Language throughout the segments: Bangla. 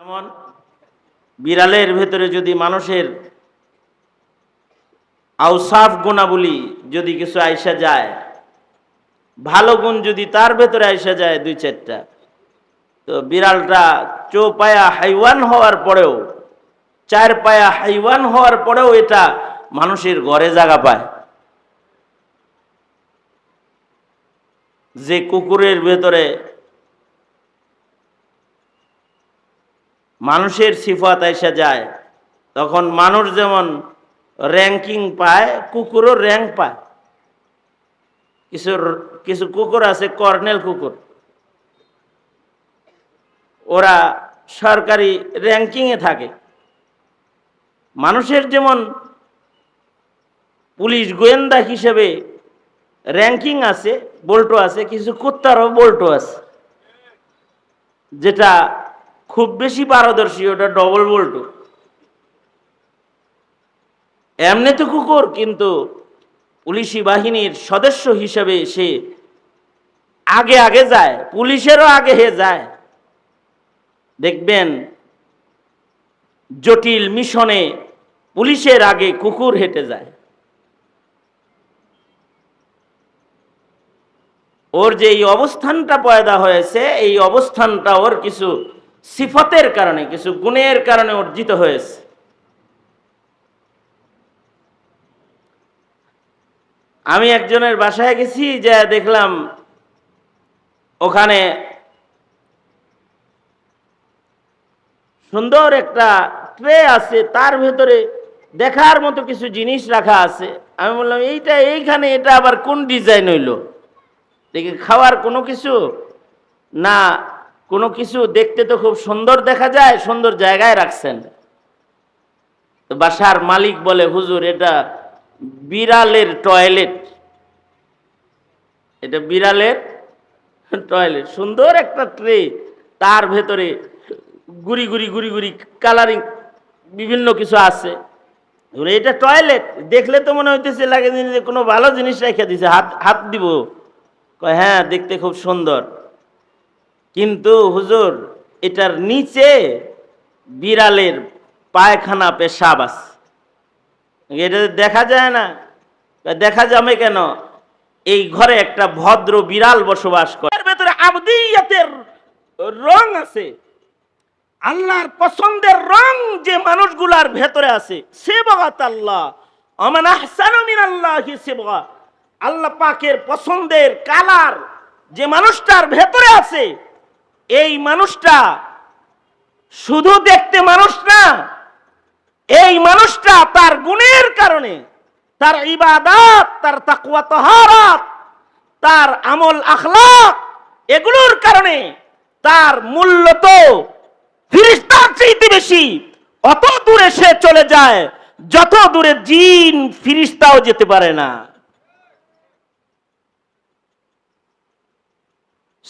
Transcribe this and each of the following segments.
যেমন বিড়ালের ভেতরে যদি মানুষের আউসাফ গুণাবলী যদি কিছু আইসা যায়, ভালো গুণ যদি তার ভেতরে আইসা যায় দুই চারটা, তো বিড়ালটা চৌপায়া হাইওয়ান হওয়ার পরেও চার পায়া হাইওয়ান হওয়ার পরেও এটা মানুষের ঘরে জায়গা পায়। যে কুকুরের ভেতরে মানুষের সিফাত এসে যায়। তখন মানুষ যেমন র্যাঙ্কিং পায়, কুকুরও র্যাঙ্ক পায়। কিছু কিছু কুকুর আছে, কর্নেল কুকুর। ওরা সরকারি র্যাঙ্কিংয়ে থাকে। মানুষের যেমন পুলিশ গোয়েন্দা হিসেবে র্যাঙ্কিং আছে, বল্টো আছে, কিছু কুত্তারও বল্টো আছে। যেটা খুব বেশি পারদর্শী, ওটা ডবল বল্টু এমনি তো কুকুর, কিন্তু পুলিশি বাহিনীর সদস্য হিসেবে সে আগে আগে যায়, পুলিশেরও আগে হে যায়। দেখবেন, জটিল মিশনে পুলিশের আগে কুকুর হেঁটে যায়। ওর যে এই অবস্থানটা পয়দা হয়েছে, এই অবস্থানটা ওর কিছু সিফতের কারণে, কিছু গুণের কারণে অর্জিত হয়েছে। আমি একজনের বাসায় গেছি যে দেখলাম ওখানে সুন্দর একটা ট্রে আছে, তার ভেতরে দেখার মতো কিছু জিনিস রাখা আছে। আমি বললাম, এইটা, এইখানে এটা আবার কোন ডিজাইন হইল? দেখি, খাওয়ার কোনো কিছু? না কোনো কিছু দেখতে তো খুব সুন্দর দেখা যায়, সুন্দর জায়গায় রাখছেন। বাসার মালিক বলে, হুজুর, এটা বিড়ালের টয়লেট। এটা বিড়ালের টয়লেট। সুন্দর একটা ট্রে, তার ভেতরে গুড়ি গুড়ি গুড়ি গুড়ি কালারিং বিভিন্ন কিছু আছে। এটা টয়লেট? দেখলে তো মনে হইতেছে, লাগে যে কোনো ভালো জিনিস রেখে দিছে, হাত হাত দিব। হ্যাঁ দেখতে খুব সুন্দর। কিন্তু হুজুর, এটার নিচে বিড়ালের পায়খানা পেশাব আছে। এটা দেখা যায় না? দেখা যাবে কেন? এই ঘরে একটা ভদ্র বিড়াল বসবাস করে। ভেতরে রং আছে। আল্লাহর পছন্দের রং যে মানুষগুলার ভেতরে আছে সে বগাত আল্লাহ আল্লাহ পাকের পছন্দের কালার যে মানুষটার ভেতরে আছে এই মানুষটা শুধু দেখতে মানুষ না, এই মানুষটা তার গুণের কারণে, তার ইবাদাত, তার তাকুয়া তহারাত, তার আমল আখলাক, এগুলোর কারণে তার মূল্য তো ফিরিস্তার চাইতে বেশি। অত দূরে সে চলে যায়, যত দূরে জিন ফিরিস্তাও যেতে পারে না।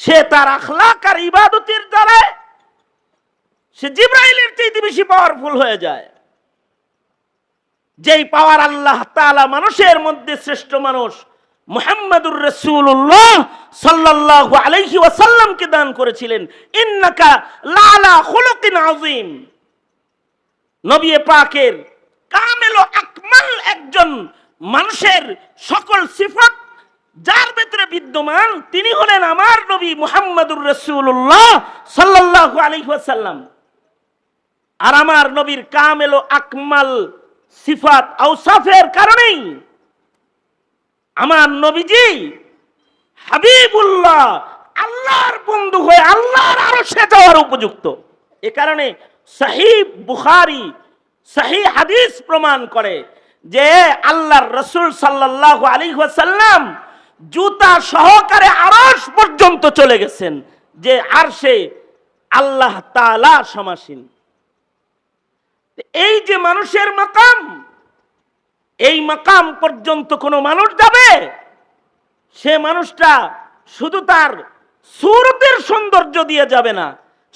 সে তার আখলাক আর ইবাদতের দ্বারা সে জিব্রাইলের চাইতে বেশি পাওয়ারফুল হয়ে যায়। যেই পাওয়ার আল্লাহ তাআলা মানুষের মধ্যে শ্রেষ্ঠ মানুষ মুহাম্মাদুর রাসূলুল্লাহ সাল্লাল্লাহু আলাইহি ওয়াসাল্লামকে দান করেছিলেন। ইন্নাকা লালা আযীম। নবী পাকের কামেল আকমাল একজন মানুষের সকল সিফত যার ভেতরে বিদ্যমান তিনি হলেন আমার নবী মুহাম্মাদুর রাসূলুল্লাহ সাল্লাল্লাহু আলাইহি ওয়াসাল্লাম। আর আমার নবীর কামেল ও আকমাল সিফাত আউসাফের কারণেই। আমার নবীজি হাবিবুল্লাহ, আল্লাহর বন্ধু হয়ে আল্লাহর আরও সে যাওয়ার উপযুক্ত। এ কারণে সাহিব বুখারি, সাহি হাদিস প্রমাণ করে যে আল্লাহর রসুল আলাইহি ওয়াসাল্লাম জুতা সহকারে আরশ পর্যন্ত চলে গেছেন যে আর সে আল্লাহ তাআলা সমাসীন। এই যে মানুষের মাকাম, এই মাকাম পর্যন্ত কোনো মানুষ যাবে? সে মানুষটা শুধু তার সুরতের সৌন্দর্য দিয়ে যাবে না,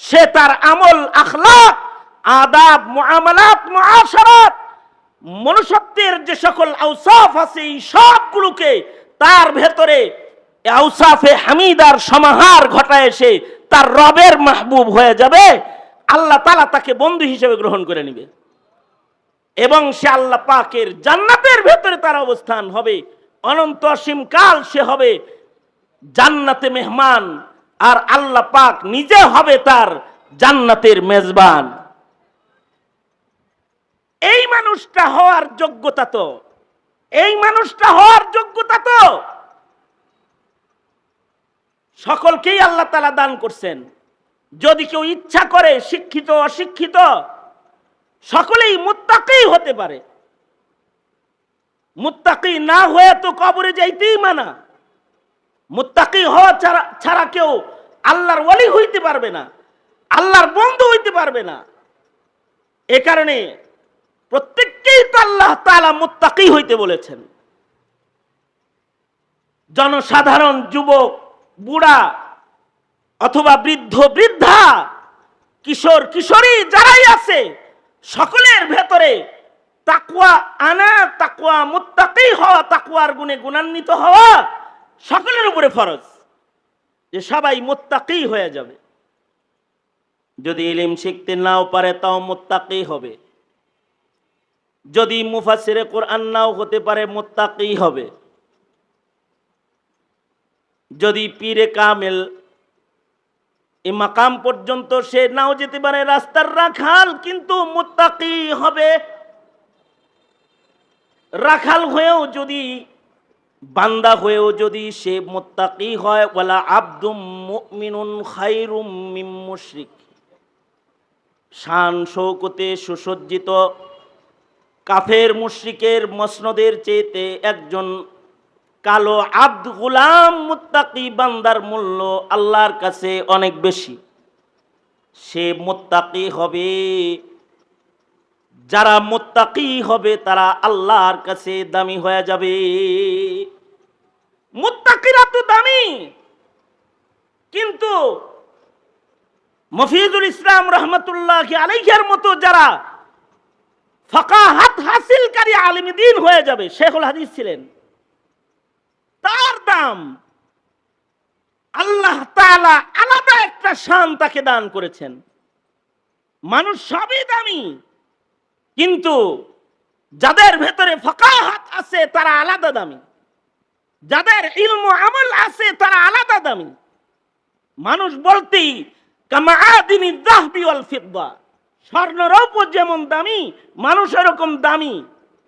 সে তার আমল, আখলাক, আদাব, মুআমালাত, মুআশারাত, মনুষ্যত্বের যে সকল আউসাফ আছে, এই সবগুলোকে তার ভেতরে আউসাফে হামিদার সমাহার ঘটায় সে তার রবের মাহবুব হয়ে যাবে, আল্লাহ তালা তাকে বন্ধু হিসেবে গ্রহণ করে নিবে। এবং সে আল্লাহ পাকের জান্নাতের ভেতরে তার অবস্থান হবে। অনন্ত অসীম কাল সে হবে জান্নাতে মেহমান, আর আল্লাহ পাক নিজে হবে তার জান্নাতের মেজবান। এই মানুষটা হওয়ার যোগ্যতা তো এই মানুষটা হওয়ার যোগ্যতা তো। সকলকেই আল্লাহ তালা দান করছেন। যদি কেউ ইচ্ছা করে, শিক্ষিত, অশিক্ষিত, সকলেই মুত্তাকেই হতে পারে। মুত্তাকি না হয়ে তো কবরে যাইতেই মানা। মুত্তাকি হওয়া ছাড়া ছাড়া কেউ আল্লাহর ওয়ালি হইতে পারবে না, আল্লাহর বন্ধু হইতে পারবে না। এ কারণে প্রত্যেককেই তো আল্লাহ তাআলা মুত্তাকি হইতে বলেছেন। জনসাধারণ, যুবক, বুড়া অথবা বৃদ্ধ, বৃদ্ধা, কিশোর, কিশোরী, যারাই আছে, সকলের ভেতরে তাকুয়া আনা তাকুয়া মুত্তাকি হওয়া তাকুয়ার গুণে গুণান্বিত হওয়া সকলের উপরে ফরজ। যে সবাই মুত্তাকি হয়ে যাবে। যদি ইলিম শিখতে নাও পারে, তাও মুত্তাকি হবে। যদি মুফাসিরে কোরআন নাও হতে পারে, মুত্তাকি হবে। যদি পীরে কামেল, এ মাকাম পর্যন্ত সে নাও যেতে পারে, রাস্তার রাখাল কিন্তু মুত্তাকি হবে। রাখাল হয়েও যদি, বান্দা হয়েও যদি সে মুত্তাকি হয়, ওয়ালা আব্দুম মুমিনুন খাইরুম মিম মুশরিক। শান শৌকতে সুসজ্জিত কাফের মুশরিকের মসনদের চেয়েতে একজন কালো আব্দ গুলাম মুত্তাকি বান্দার মূল্য আল্লাহর কাছে অনেক বেশি। সে মুত্তাকি হবে, যারা মুত্তাকি হবে তারা আল্লাহর কাছে দামি হয়ে যাবে। মুত্তাকিরা তো দামি, কিন্তু মফিজুল ইসলাম রহমতুল্লাহ আলাইহার মতো যারা ফাকাহাত হাসিলকারী আলিম দিন হয়ে যাবে, শেখুল হাদিস ছিলেন। তার দাম আল্লাহ তালা আলাদা একটা শান তাকে দান করেছেন। মানুষ সবই দামি, কিন্তু যাদের ভেতরে ফাকাহাত আছে, তারা আলাদা দামি। যাদের ইলম আমল আছে, তারা আলাদা দামি। মানুষ বলতেই কামাআদিনি যাহবি ওয়াল ফিদ্দা। স্বর্ণ রৌপ্য যেমন দামি মানুষ এরকম দামি,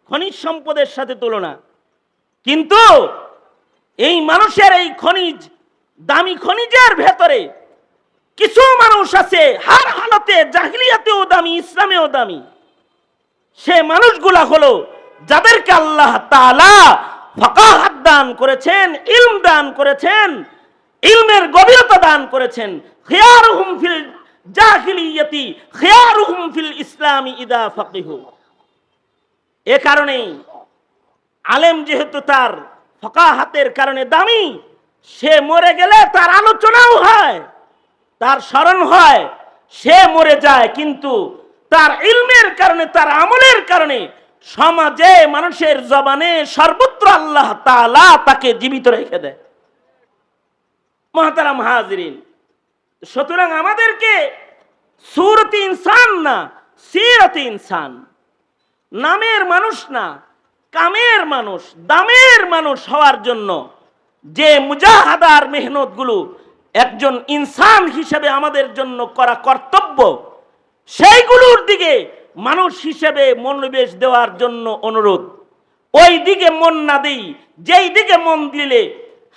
খনিজ সম্পদের সাথে তুলনা। কিন্তু এই মানুষের এই খনিজ, দামি খনিজের ভেতরে কিছু মানুষ আছে, হার হালতে জাহিলিয়াতেও দামি, ইসলামেও দামি। সে মানুষগুলা হলো যাদেরকে আল্লাহ তালা ফাকাহাত দান করেছেন, ইলম দান করেছেন, ইলমের গভীরতা দান করেছেন। খিয়ারুহুম ফিল জাহিলিয়াতি খিয়ারুহুম ফিল ইসলামি ইদা ফাকিহু এ কারণেই আলেম যেহেতু তার ফকাহাতের কারণে দামি, সে মরে গেলে তার আলোচনাও হয়, তার স্মরণ হয়, সে মরে যায়, কিন্তু তার ইলমের কারণে, তার আমলের কারণে সমাজে, মানুষের জবানে সর্বত্র আল্লাহ তাআলা তাকে জীবিত রেখে দেয়। মহাতারাম হাজরিন সুতরাং আমাদেরকে সুরতি ইনসান না, সিরতি ইনসান। নামের মানুষ না, কামের মানুষ, দামের মানুষ হওয়ার জন্য যে মুজাহাদার মেহনতগুলো একজন ইনসান হিসেবে আমাদের জন্য করা কর্তব্য, সেইগুলোর দিকে মানুষ হিসেবে মনোনিবেশ দেওয়ার জন্য অনুরোধ। ওই দিকে মন না দিই, যেই দিকে মন দিলে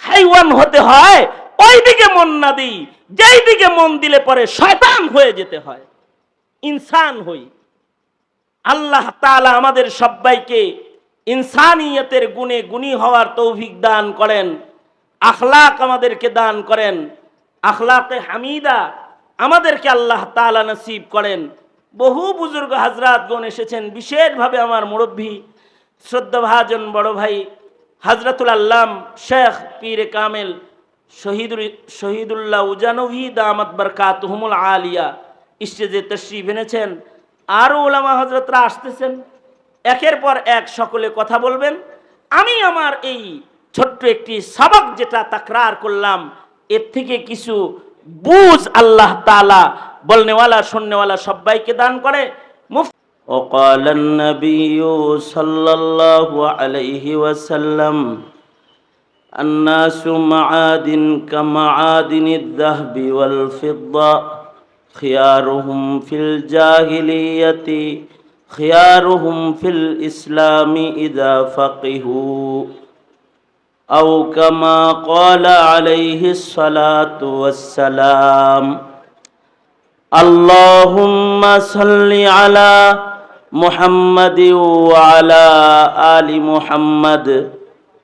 হাইওয়ান হতে হয় ওই দিকে মন না দিই যেই দিকে মন দিলে পরে শয়তান হয়ে যেতে হয়, ইনসান হই। আল্লাহ তাআলা আমাদের সবাইকে ইনসানিয়তের গুণে গুণী হওয়ার তৌফিক দান করেন, আখলাক আমাদেরকে দান করেন, আখলাকে হামিদা আমাদেরকে আল্লাহ তাআলা নসিব করেন। বহু বুজুর্গ হাজরাতগণ এসেছেন, বিশেষভাবে আমার মুরব্বী, শ্রদ্ধাভাজন বড় ভাই, হাজরাতুল আল্লাম শেখ পীর কামেল শহীদুল শহীদুল্লাহ উজানভি দামাত বরকাতহুমুল আলিয়া স্টেজে তশরিফ এনেছেন আরও ওলামা হজরতরা আসতেছেন একের পর এক সকলে কথা বলবেন আমি আমার এই ছোট্ট একটি সবক যেটা তাকরার করলাম এর থেকে কিছু বুঝ আল্লাহ তালা বলনেওয়ালা শুননেওয়ালা সবাইকে দান করে মুফ وقال النبي صلى الله عليه وسلم الناس معادن كمعادن الذهب والفضة خيارهم في الجاهلية خيارهم في الإسلام إذا فقهوا أو كما قال عليه الصلاة والسلام اللهم صل على محمد وعلى آل محمد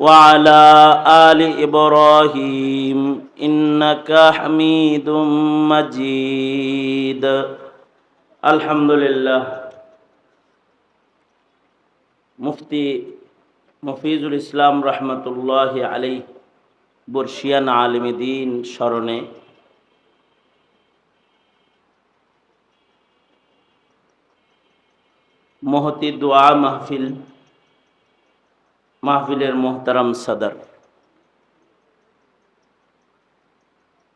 وعلى آل إبراهيم إنك حميد مجيد الحمد لله মুফতি মফিজুল ইসলাম রহমতুল্লাহ আলী বর্ষিয়ান আলমদিন স্মরণে মহতি দোয়া মাহফিল মাহফিলের মোহতারাম সাদার।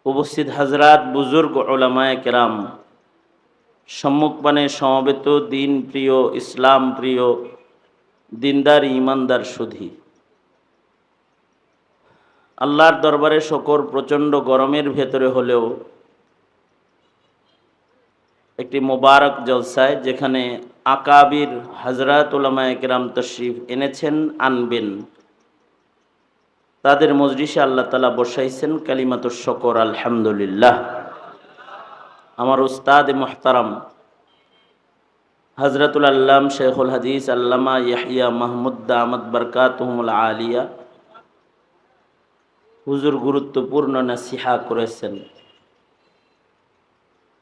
উপস্থিত হাজরাত বুজুর্গ ওলামায় কেরাম সম্মুখপানে সমবেত দিন প্রিয় ইসলাম প্রিয় দিনদার ইমানদার সুধী। আল্লাহর দরবারে শকর প্রচণ্ড গরমের ভেতরে হলেও একটি মোবারক জলসায় যেখানে আকাবির হজরত উলামা একরাম তশরিফ এনেছেন আনবেন। তাদের মজলিসে আল্লাহ তালা বসাইছেন কালিমাত শকর, আলহামদুলিল্লাহ। আমার উস্তাদ মোহতারাম হজরতুল আল্লাম শেখুল হাদিস আল্লামা ইয়াহিয়া মাহমুদ আহমদ বরকাতহমুল আলিয়া হুজুর গুরুত্বপূর্ণ নাসিহা করেছেন।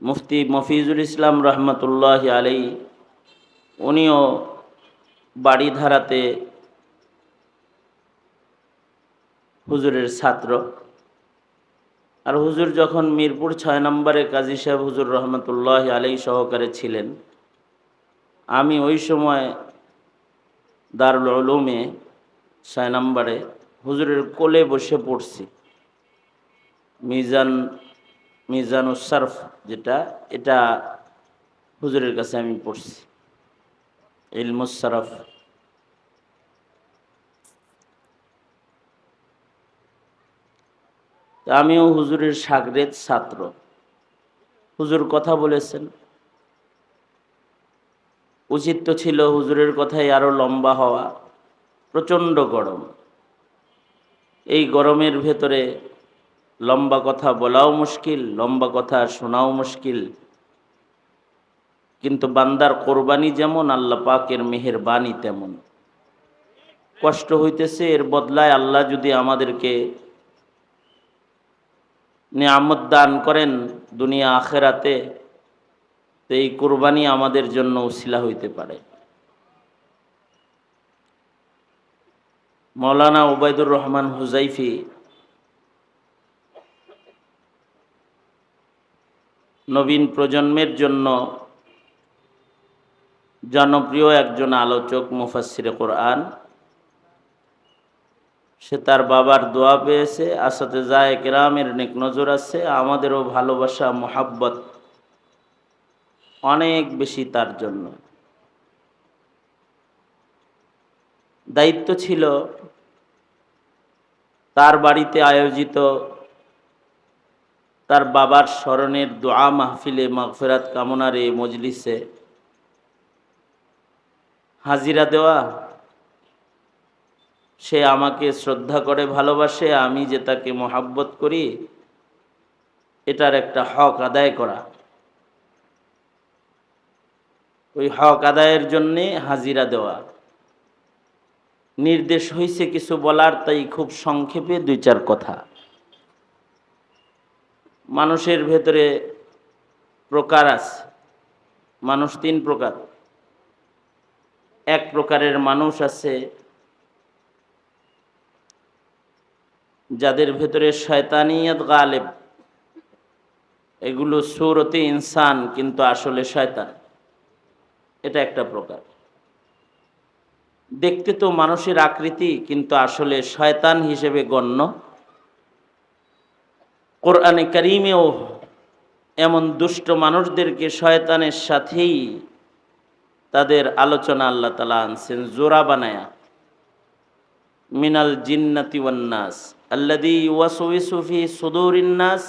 মুফতি মফিজুল ইসলাম রহমতুল্লাহ আলাই উনিও বাড়িধারাতে হুজুরের ছাত্র। আর হুজুর যখন মিরপুর ছয় নম্বরে কাজী সাহেব হুজুর রহমতুল্লাহ আলাই সহকারে ছিলেন, আমি ওই সময় দারুল উলুমে ছয় নম্বরে হুজুরের কোলে বসে পড়ছি। মিজান মিজান উসারফ যেটা, এটা হুজুরের কাছে আমি পড়ছি। ইলমুসারফ আমিও হুজুরের সাগরেদ ছাত্র। হুজুর কথা বলেছেন। উচিত তো ছিল হুজুরের কথাই আরও লম্বা হওয়া। প্রচণ্ড গরম। এই গরমের ভেতরে লম্বা কথা বলাও মুশকিল, লম্বা কথা শোনাও মুশকিল। কিন্তু বান্দার কোরবানি যেমন, আল্লাহ পাকের মেহের বাণী তেমন। কষ্ট হইতেছে, এর বদলায় আল্লাহ যদি আমাদেরকে নিয়ামত দান করেন দুনিয়া আখেরাতে, তো এই কোরবানি আমাদের জন্য উশিলা হইতে পারে। মৌলানা ওবায়দুর রহমান হুজাইফি নবীন প্রজন্মের জন্য জনপ্রিয় একজন আলোচক মুফাসিরে কোরআন। সে তার বাবার দোয়া পেয়েছে, আসাতে যায় কেরামের নেক নজর আছে, আমাদেরও ভালোবাসা, মোহাব্বত অনেক বেশি তার জন্য। দায়িত্ব ছিল তার বাড়িতে আয়োজিত তার বাবার স্মরণের দোয়া মাহফিলে মাগফেরাত কামনার এই মজলিসে হাজিরা দেওয়া, সে আমাকে শ্রদ্ধা করে ভালোবাসে, আমি যে তাকে মোহাব্বত করি, এটার একটা হক আদায় করা। ওই হক আদায়ের জন্যে হাজিরা দেওয়া। নির্দেশ হয়েছে কিছু বলার, তাই খুব সংক্ষেপে দুই চার কথা। মানুষের ভেতরে প্রকার আছে। মানুষ তিন প্রকার। এক প্রকারের মানুষ আছে যাদের ভেতরে শয়তানিয়ত গালেব। এগুলো সুরতে ইনসান, কিন্তু আসলে শয়তান। এটা একটা প্রকার। দেখতে তো মানুষের আকৃতি, কিন্তু আসলে শয়তান হিসেবে গণ্য। কোরআনে করিমেও এমন দুষ্ট মানুষদেরকে শয়তানের সাথেই তাদের আলোচনা আল্লাহ তালা আনছেন, জোড়া বানায়া। মিনাল জিন্নাতি ওয়ান্নাস আল্লাদি ওয়াসুইসু ফি সুদুরিন্নাস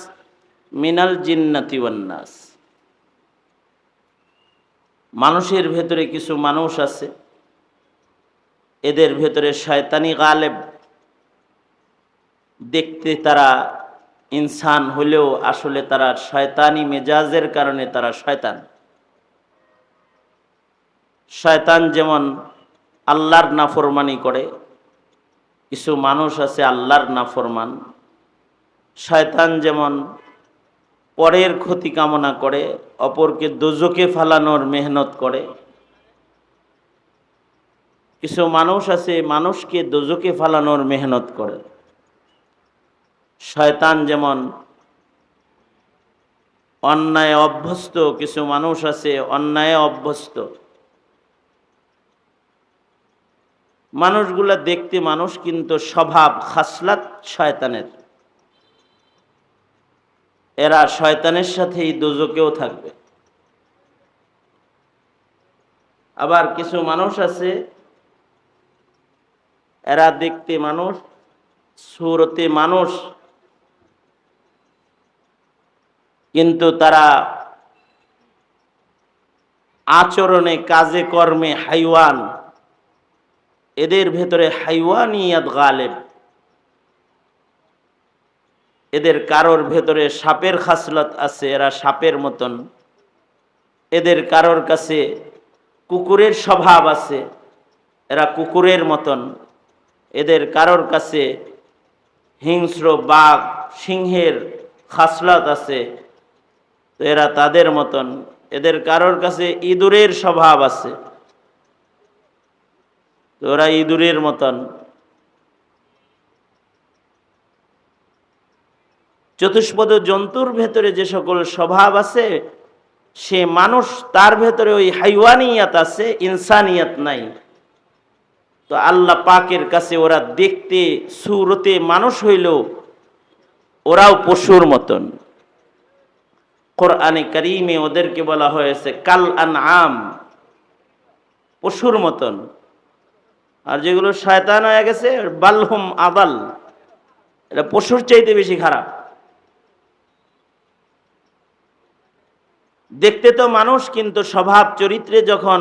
মিনাল জিন্নাতি ওয়ান্নাস মানুষের ভেতরে কিছু মানুষ আছে, এদের ভেতরে শয়তানি গালেব। দেখতে তারা ইনসান হলেও আসলে তারা শয়তানি মেজাজের কারণে তারা শয়তান। শয়তান যেমন আল্লাহর নাফরমানি করে, কিছু মানুষ আছে আল্লাহর নাফরমান। শয়তান যেমন পরের ক্ষতি কামনা করে, অপরকে দোজকে ফালানোর মেহনত করে। কিছু মানুষ আছে মানুষকে দোজকে ফালানোর মেহনত করে। শয়তান যেমন অন্যায় অভ্যস্ত, কিছু মানুষ আছে অন্যায় অভ্যস্ত। মানুষগুলা দেখতে মানুষ কিন্তু স্বভাব খাসলাত শয়তানের। এরা শয়তানের সাথেই দোজকেও থাকবে। আবার কিছু মানুষ আছে, এরা দেখতে মানুষ, সুরতে মানুষ কিন্তু তারা আচরণে, কাজে, কর্মে হাইওয়ান। এদের ভেতরে হাইওয়ান হাইওয়ানিয়াত গালেব। এদের কারোর ভেতরে সাপের খাসলত আছে, এরা সাপের মতন। এদের কারোর কাছে কুকুরের স্বভাব আছে, এরা কুকুরের মতন। এদের কারোর কাছে হিংস্র বাঘ, সিংহের খাসলত আছে তো এরা তাদের মতন। এদের কারোর কাছে ইঁদুরের স্বভাব আছে। তো ওরা ইঁদুরের মতন। চতুষ্পদ জন্তুর ভেতরে যে সকল স্বভাব আছে, সে মানুষ তার ভেতরে ওই হাইওয়ানিয়াত আছে, ইনসানিয়াত নাই। তো আল্লাহ পাকের কাছে ওরা দেখতে, সুরতে মানুষ হইল ওরাও পশুর মতন। কোরআনে করিমে ওদেরকে বলা হয়েছে, কাল আন আম পশুর মতন। আর যেগুলো শয়তান হয়ে গেছে, বালহুম আদাল এটা পশুর চাইতে বেশি খারাপ। দেখতে তো মানুষ, কিন্তু স্বভাব চরিত্রে যখন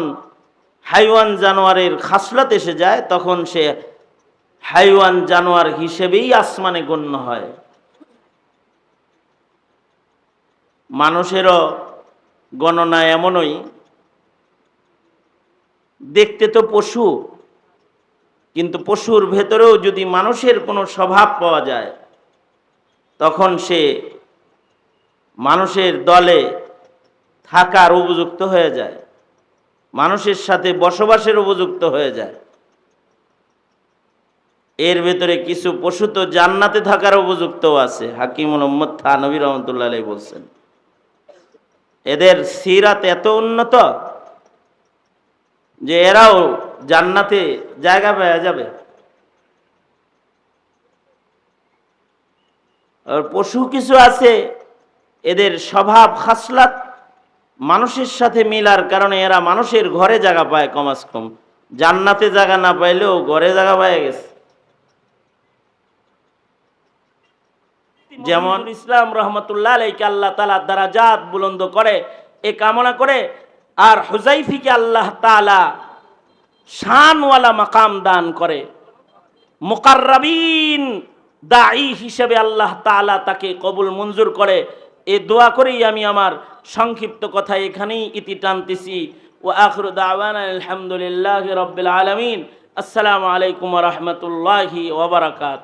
হাইওয়ান জানোয়ারের খাসলাত এসে যায়, তখন সে হাইওয়ান জানোয়ার হিসেবেই আসমানে গণ্য হয়। মানুষেরও গণনা এমনই। দেখতে তো পশু, কিন্তু পশুর ভেতরেও যদি মানুষের কোনো স্বভাব পাওয়া যায়, তখন সে মানুষের দলে থাকার উপযুক্ত হয়ে যায়, মানুষের সাথে বসবাসের উপযুক্ত হয়ে যায়। এর ভেতরে কিছু পশু তো জান্নাতে থাকার উপযুক্ত আছে, হাকিমুল মোহাম্মদ থানবী রহমতুল্লাহ বলছেন। এদের সিরাত এত উন্নত যে এরাও জান্নাতে জায়গা পাওয়া যাবে। পশু কিছু আছে, এদের স্বভাব খাসলাত, মানুষের সাথে মিলার কারণে এরা মানুষের ঘরে জায়গা পায় কমাস কম। জান্নাতে জায়গা না পাইলেও ঘরে জায়গা পায় গেছে। যেমন ইসলাম রহমতুল্লাহ আলাইকে আল্লাহ তালা দ্বারা জাত বুলন্দ করে এ কামনা করে আর হুজাইফিকে আল্লাহ তালা শানওয়ালা মাকাম দান করে। মোকাররাবিন দায়ী হিসেবে আল্লাহ তালা তাকে কবুল মঞ্জুর করে। এ দোয়া করেই আমি আমার সংক্ষিপ্ত কথা এখানেই ইতি টানতেছি। ও আখর দাওয়ান আলহামদুলিল্লাহ রব্বিল আলমিন। আসসালামু আলাইকুম রহমতুল্লাহি ওবরাকাত